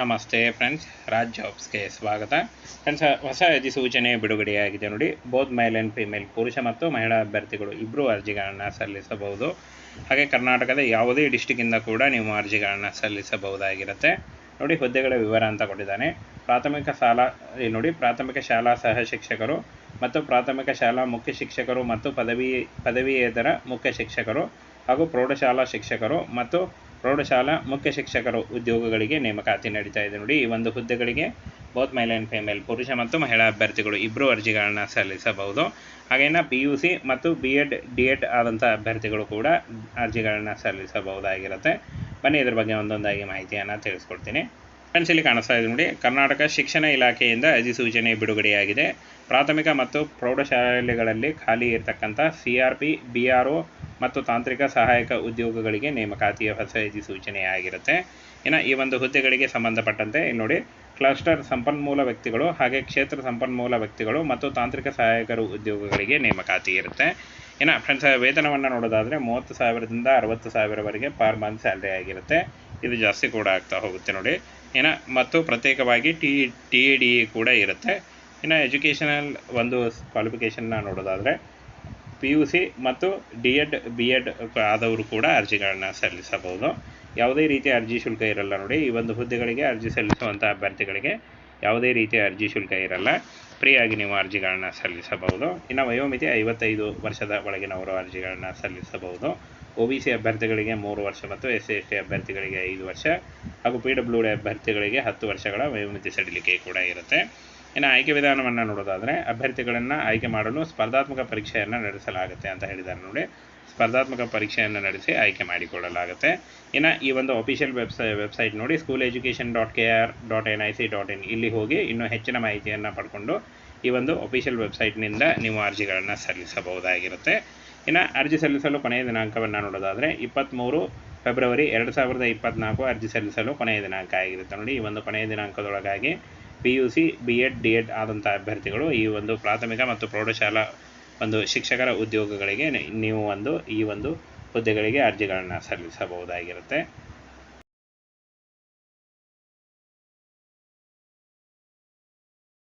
ನಮಸ್ತೆ ಫ್ರೆಂಡ್ಸ್ ರಾಜ್ ಜಾಬ್ಸ್ಗೆ ಸ್ವಾಗತ. ಫ್ರೆಂಡ್ಸ್ ಹೊಸ ಅಧಿಸೂಚನೆ ಬಿಡುಗಡೆಯಾಗಿದೆ ನೋಡಿ. ಬೋತ್ ಮೇಲ್ ಆ್ಯಂಡ್ ಫಿಮೇಲ್ ಪುರುಷ ಮತ್ತು ಮಹಿಳಾ ಅಭ್ಯರ್ಥಿಗಳು ಇಬ್ಬರು ಅರ್ಜಿಗಳನ್ನು ಸಲ್ಲಿಸಬಹುದು. ಹಾಗೆ ಕರ್ನಾಟಕದ ಯಾವುದೇ ಡಿಸ್ಟಿಕ್ಕಿಂದ ಕೂಡ ನೀವು ಅರ್ಜಿಗಳನ್ನು ಸಲ್ಲಿಸಬಹುದಾಗಿರುತ್ತೆ. ನೋಡಿ, ಹುದ್ದೆಗಳ ವಿವರ ಅಂತ ಕೊಟ್ಟಿದ್ದಾನೆ. ಪ್ರಾಥಮಿಕ ಶಾಲಾ ಇಲ್ಲಿ ನೋಡಿ, ಪ್ರಾಥಮಿಕ ಶಾಲಾ ಸಹ ಶಿಕ್ಷಕರು ಮತ್ತು ಪ್ರಾಥಮಿಕ ಶಾಲಾ ಮುಖ್ಯ ಶಿಕ್ಷಕರು ಮತ್ತು ಪದವಿ, ಪದವಿಯೇತರ ಮುಖ್ಯ ಶಿಕ್ಷಕರು ಹಾಗೂ ಪ್ರೌಢಶಾಲಾ ಶಿಕ್ಷಕರು ಮತ್ತು ಪ್ರೌಢಶಾಲಾ, ಮುಖ್ಯ ಶಿಕ್ಷಕರು ಉದ್ಯೋಗಗಳಿಗೆ ನೇಮಕಾತಿ ನಡೀತಾ ಇದೆ ನೋಡಿ. ಈ ಒಂದು ಹುದ್ದೆಗಳಿಗೆ ಬೋತ್ ಮೇಲ್ ಆ್ಯಂಡ್ ಫಿಮೇಲ್ ಪುರುಷ ಮತ್ತು ಮಹಿಳಾ ಅಭ್ಯರ್ಥಿಗಳು ಇಬ್ಬರು ಅರ್ಜಿಗಳನ್ನು ಸಲ್ಲಿಸಬಹುದು. ಹಾಗೇನ ಪಿ ಯು ಸಿ ಮತ್ತು ಬಿ ಎಡ್ ಡಿ ಎಡ್ ಆದಂಥ ಅಭ್ಯರ್ಥಿಗಳು ಕೂಡ ಅರ್ಜಿಗಳನ್ನು ಸಲ್ಲಿಸಬಹುದಾಗಿರುತ್ತೆ. ಬನ್ನಿ ಇದ್ರ ಬಗ್ಗೆ ಒಂದೊಂದಾಗಿ ಮಾಹಿತಿಯನ್ನು ತಿಳಿಸ್ಕೊಡ್ತೀನಿ. ಫ್ರೆಂಡ್ಸ್ ಇಲ್ಲಿ ಕಾಣಿಸ್ತಾ ಇದೆ ನೋಡಿ. ಕರ್ನಾಟಕ ಶಿಕ್ಷಣ ಇಲಾಖೆಯಿಂದ ಅಧಿಸೂಚನೆ ಬಿಡುಗಡೆಯಾಗಿದೆ. ಪ್ರಾಥಮಿಕ ಮತ್ತು ಪ್ರೌಢಶಾಲೆಗಳಲ್ಲಿ ಖಾಲಿ ಇರತಕ್ಕಂಥ C R P B R O ಮತ್ತು ತಾಂತ್ರಿಕ ಸಹಾಯಕ ಉದ್ಯೋಗಗಳಿಗೆ ನೇಮಕಾತಿಯ ಹೊಸ ಸೂಚನೆಯಾಗಿರುತ್ತೆ. ಇನ್ನು ಈ ಒಂದು ಹುದ್ದೆಗಳಿಗೆ ಸಂಬಂಧಪಟ್ಟಂತೆ ನೋಡಿ, ಕ್ಲಸ್ಟರ್ ಸಂಪನ್ಮೂಲ ವ್ಯಕ್ತಿಗಳು ಹಾಗೆ ಕ್ಷೇತ್ರ ಸಂಪನ್ಮೂಲ ವ್ಯಕ್ತಿಗಳು ಮತ್ತು ತಾಂತ್ರಿಕ ಸಹಾಯಕರು ಉದ್ಯೋಗಗಳಿಗೆ ನೇಮಕಾತಿ ಇರುತ್ತೆ. ಇನ್ನು ಫ್ರೆಂಡ್ಸ್ ವೇತನವನ್ನು ನೋಡೋದಾದರೆ ಮೂವತ್ತು ಸಾವಿರದಿಂದ ಅರವತ್ತು ಸಾವಿರವರೆಗೆ ಪರ್ ಮಂತ್ ಸ್ಯಾಲ್ರಿ ಆಗಿರುತ್ತೆ. ಇದು ಜಾಸ್ತಿ ಕೂಡ ಆಗ್ತಾ ಹೋಗುತ್ತೆ ನೋಡಿ. ಇನ್ನು ಮತ್ತು ಪ್ರತ್ಯೇಕವಾಗಿ ಟಿ ಟಿ ಡಿ ಕೂಡ ಇರುತ್ತೆ. ಇನ್ನು ಎಜುಕೇಷನಲ್ ಒಂದು ಕ್ವಾಲಿಫಿಕೇಷನ್ನ ನೋಡೋದಾದರೆ ಪಿ ಯು ಸಿ ಮತ್ತು ಡಿ ಎಡ್ ಬಿ ಎಡ್ ಆದವರು ಕೂಡ ಅರ್ಜಿಗಳನ್ನು ಸಲ್ಲಿಸಬಹುದು. ಯಾವುದೇ ರೀತಿಯ ಅರ್ಜಿ ಶುಲ್ಕ ಇರಲ್ಲ ನೋಡಿ. ಈ ಒಂದು ಹುದ್ದೆಗಳಿಗೆ ಅರ್ಜಿ ಸಲ್ಲಿಸುವಂಥ ಅಭ್ಯರ್ಥಿಗಳಿಗೆ ಯಾವುದೇ ರೀತಿಯ ಅರ್ಜಿ ಶುಲ್ಕ ಇರಲ್ಲ. ಫ್ರೀಯಾಗಿ ನೀವು ಅರ್ಜಿಗಳನ್ನು ಸಲ್ಲಿಸಬಹುದು. ಇನ್ನು ವಯೋಮಿತಿ ಐವತ್ತೈದು ವರ್ಷದ ಒಳಗಿನವರು ಅರ್ಜಿಗಳನ್ನು ಸಲ್ಲಿಸಬಹುದು. ಒ ಬಿ ಸಿ ಅಭ್ಯರ್ಥಿಗಳಿಗೆ ಮೂರು ವರ್ಷ ಮತ್ತು ಎಸ್ ಸಿ ಎಸ್ ಟಿ ಅಭ್ಯರ್ಥಿಗಳಿಗೆ ಐದು ವರ್ಷ ಹಾಗೂ ಪಿ ಡಬ್ಲ್ಯೂ ಡಿ ಅಭ್ಯರ್ಥಿಗಳಿಗೆ ಹತ್ತು ವರ್ಷಗಳ ವಯೋಮಿತಿ ಸಡಿಲಿಕೆ ಕೂಡ ಇರುತ್ತೆ. ಇನ್ನು ಆಯ್ಕೆ ವಿಧಾನವನ್ನು ನೋಡೋದಾದರೆ ಅಭ್ಯರ್ಥಿಗಳನ್ನು ಆಯ್ಕೆ ಮಾಡಲು ಸ್ಪರ್ಧಾತ್ಮಕ ಪರೀಕ್ಷೆಯನ್ನು ನಡೆಸಲಾಗುತ್ತೆ ಅಂತ ಹೇಳಿದ್ದಾರೆ ನೋಡಿ. ಸ್ಪರ್ಧಾತ್ಮಕ ಪರೀಕ್ಷೆಯನ್ನು ನಡೆಸಿ ಆಯ್ಕೆ ಮಾಡಿಕೊಳ್ಳಲಾಗುತ್ತೆ. ಇನ್ನು ಈ ಒಂದು ಅಫಿಷಿಯಲ್ ವೆಬ್ಸೈ ವೆಬ್ಸೈಟ್ ನೋಡಿ school education dot K R dot N I C dot in ಇಲ್ಲಿ ಹೋಗಿ ಇನ್ನೂ ಹೆಚ್ಚಿನ ಮಾಹಿತಿಯನ್ನು ಪಡ್ಕೊಂಡು ಈ ಒಂದು ಅಫಿಷಿಯಲ್ ವೆಬ್ಸೈಟ್ನಿಂದ ನೀವು ಅರ್ಜಿಗಳನ್ನು ಸಲ್ಲಿಸಬಹುದಾಗಿರುತ್ತೆ. ಇನ್ನು ಅರ್ಜಿ ಸಲ್ಲಿಸಲು ಕೊನೆಯ ದಿನಾಂಕವನ್ನು ನೋಡೋದಾದರೆ ಇಪ್ಪತ್ತ್ಮೂರು ಫೆಬ್ರವರಿ ಎರಡು ಸಾವಿರದ ಇಪ್ಪತ್ತ್ನಾಲ್ಕು ಅರ್ಜಿ ಸಲ್ಲಿಸಲು ಕೊನೆಯ ದಿನಾಂಕ ಆಗಿರುತ್ತೆ ನೋಡಿ. ಈ ಒಂದು ಕೊನೆಯ ದಿನಾಂಕದೊಳಗಾಗಿ P U C B Ed D Ed ಆದಂಥ ಅಭ್ಯರ್ಥಿಗಳು ಈ ಒಂದು ಪ್ರಾಥಮಿಕ ಮತ್ತು ಪ್ರೌಢಶಾಲಾ ಒಂದು ಶಿಕ್ಷಕರ ಉದ್ಯೋಗಗಳಿಗೆ ನೀವು ಒಂದು ಈ ಒಂದು ಹುದ್ದೆಗಳಿಗೆ ಅರ್ಜಿಗಳನ್ನು ಸಲ್ಲಿಸಬಹುದಾಗಿರುತ್ತೆ.